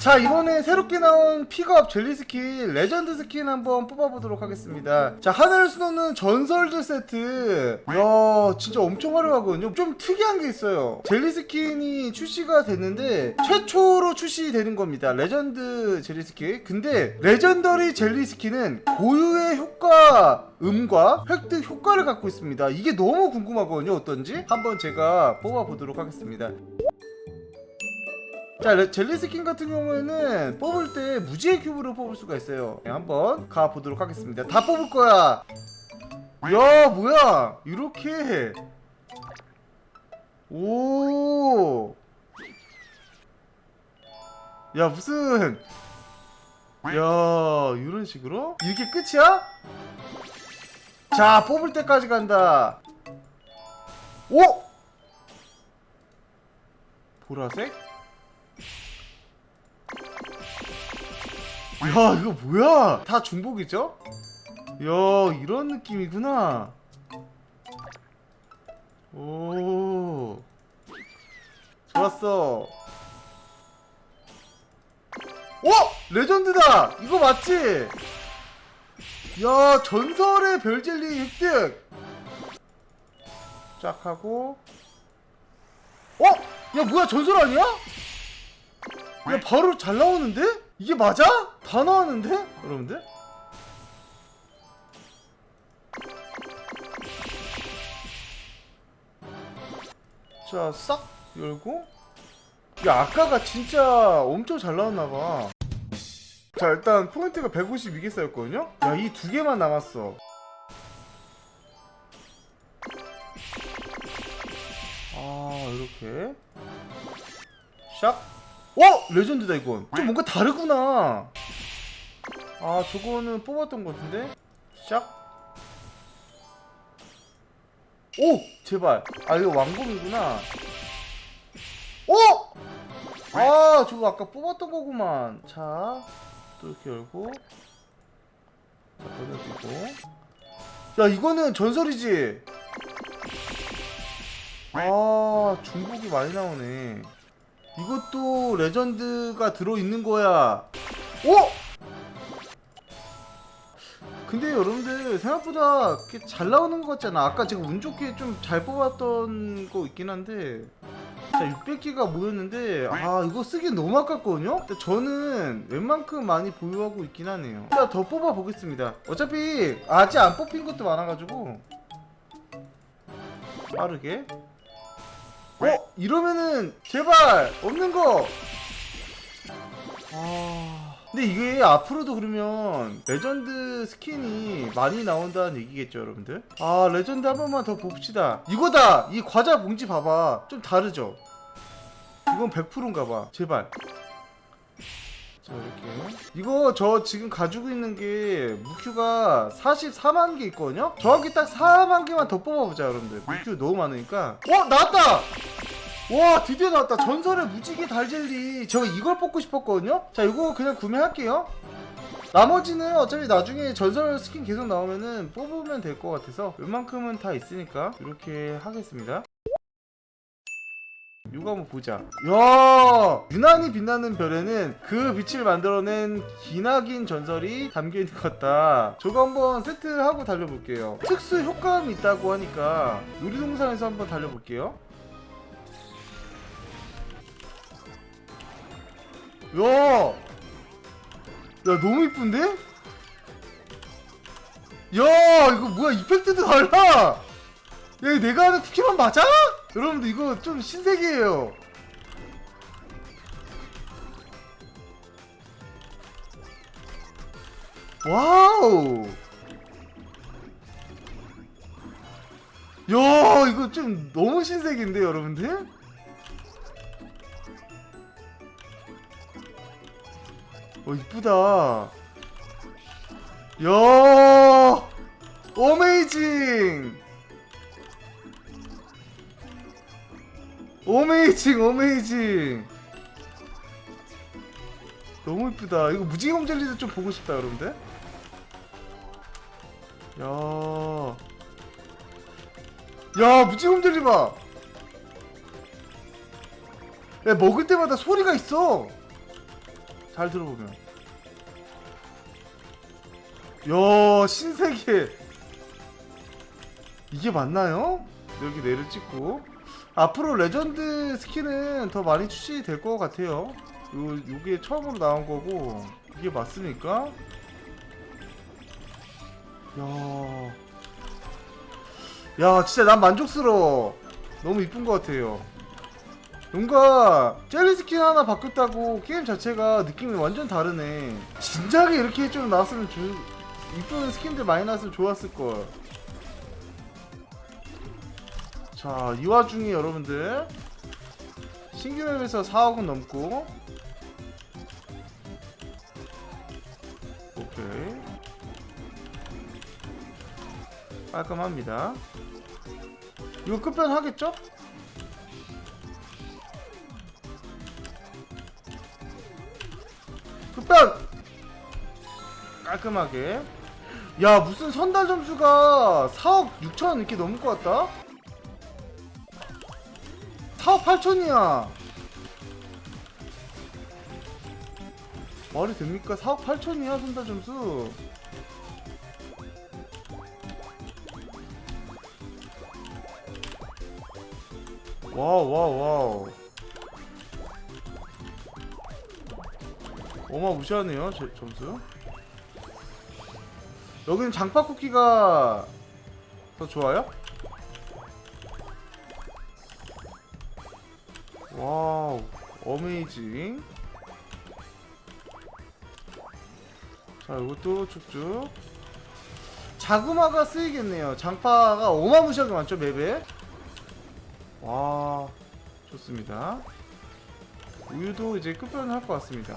자 이번에 새롭게 나온 픽업 젤리 스킨 레전드 스킨 한번 뽑아보도록 하겠습니다. 자 하늘을 쏘는 전설들 세트. 야 진짜 엄청 화려하거든요. 좀 특이한 게 있어요. 젤리 스킨이 출시가 됐는데 최초로 출시되는 겁니다. 레전드 젤리 스킨. 근데 레전더리 젤리 스킨은 고유의 효과 음과 획득 효과를 갖고 있습니다. 이게 너무 궁금하거든요. 어떤지 한번 제가 뽑아보도록 하겠습니다 자 레- 젤리 스킨 같은 경우에는 뽑을 때 무지의 큐브를 뽑을 수가 있어요. 네, 한번 가 보도록 하겠습니다. 다 뽑을 거야. 야 뭐야? 이렇게 오. 야 무슨? 야 이런 식으로? 이게 끝이야? 자 뽑을 때까지 간다. 오! 보라색 야 이거 뭐야 다 중복이죠? 야 이런 느낌이구나 오 좋았어 오! 레전드다! 이거 맞지? 야 전설의 별젤리 획득 쫙 하고 어? 야 뭐야 전설 아니야? 야 바로 잘 나오는데? 이게 맞아? 다 나왔는데? 여러분들? 자, 싹 열고 야, 아까가 진짜 엄청 잘 나왔나봐 자, 일단 포인트가 152개 쌓였거든요? 야, 이 두 개만 남았어 아, 이렇게 샥 어? 레전드다 이건 좀 뭔가 다르구나 아 저거는 뽑았던 것 같은데? 샥. 오! 제발. 아 이거 왕금이구나. 오! 아 저거 아까 뽑았던 거구만. 자또 이렇게 열고. 자 꺼내주고. 야 이거는 전설이지. 아 중복이 많이 나오네. 이것도 레전드가 들어있는 거야. 오! 근데 여러분들 생각보다 잘 나오는 것 같잖아 아까 제가 운 좋게 좀 잘 뽑았던 거 있긴 한데 자 600개가 모였는데 아 이거 쓰기 너무 아깝거든요? 저는 웬만큼 많이 보유하고 있긴 하네요 일단 더 뽑아 보겠습니다 어차피 아직 안 뽑힌 것도 많아가지고 빠르게 어? 이러면은 제발 없는 거. 아. 근데 이게 앞으로도 그러면 레전드 스킨이 많이 나온다는 얘기겠죠, 여러분들? 아, 레전드 한 번만 더 봅시다. 이거다. 이 과자 봉지 봐봐. 좀 다르죠? 이건 100%인가 봐. 제발. 자, 이렇게. 이거 저 지금 가지고 있는 게 무큐가 44만 개 있거든요? 정확히 딱 4만 개만 더 뽑아보자, 여러분들. 무큐 너무 많으니까. 어, 나왔다! 와 드디어 나왔다. 전설의 무지개 달젤리. 제가 이걸 뽑고 싶었거든요? 자 이거 그냥 구매할게요. 나머지는 어차피 나중에 전설 스킨 계속 나오면은 뽑으면 될 것 같아서 웬만큼은 다 있으니까 이렇게 하겠습니다. 이거 한번 보자. 야 유난히 빛나는 별에는 그 빛을 만들어낸 기나긴 전설이 담겨있는 것 같다. 저거 한번 세트하고 달려볼게요. 특수 효과음이 있다고 하니까 놀이동산에서 한번 달려볼게요 야! 야, 너무 이쁜데? 야, 이거 뭐야, 이펙트도 달라! 야, 내가 하는 쿠키만 맞아? 여러분들, 이거 좀 신세계예요. 와우! 야, 이거 좀 너무 신세계인데, 여러분들? 어 이쁘다. 야 어메이징! 어메이징 어메이징! 너무 이쁘다. 이거 무지개 젤리도 좀 보고 싶다 여러분들. 야, 야 무지개 젤리 봐. 야 먹을 때마다 소리가 있어. 잘 들어보면. 야 신세계. 이게 맞나요? 여기 내를 찍고. 앞으로 레전드 스킨은 더 많이 출시될 것 같아요. 요, 요게 처음으로 나온 거고 이게 맞습니까? 야, 야 진짜 난 만족스러워. 너무 이쁜 것 같아요 뭔가 젤리 스킨 하나 바꿨다고 게임 자체가 느낌이 완전 다르네. 진작에 이렇게 좀 나왔으면 좋 이쁜 스킨들 많이 나왔으면 좋았을 걸. 자, 이 와중에 여러분들 신규 맵에서 4억은 넘고 오케이 깔끔합니다. 이거 끝변 하겠죠? 급변! 깔끔하게. 야 무슨 선달 점수가 4억 6천 이렇게 넘을 것 같다? 4억 8천이야. 말이 됩니까? 4억 8천이야 선달 점수. 와우 와우 와우 어마무시하네요 제, 점수. 여기는 장바쿠키가 더 좋아요? 와우 어메이징. 자 이것도 쭉쭉. 자구마가 쓰이겠네요. 장파가 어마무시하게 많죠 맵에? 와 좋습니다. 우유도 이제 끝변을 할 것 같습니다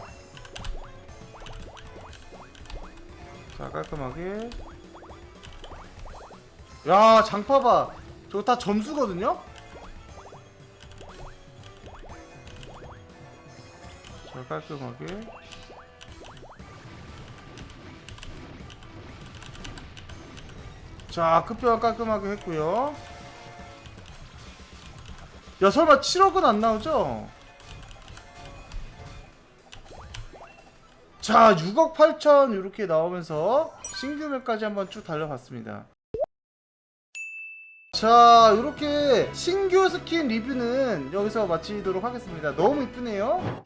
자 깔끔하게. 야 장파봐. 저거 다 점수거든요? 자 깔끔하게. 자 끝변 깔끔하게 했고요. 야 설마 7억은 안 나오죠? 자 6억 8천 이렇게 나오면서 신규맵까지 한번 쭉 달려봤습니다. 자 이렇게 신규 스킨 리뷰는 여기서 마치도록 하겠습니다. 너무 이쁘네요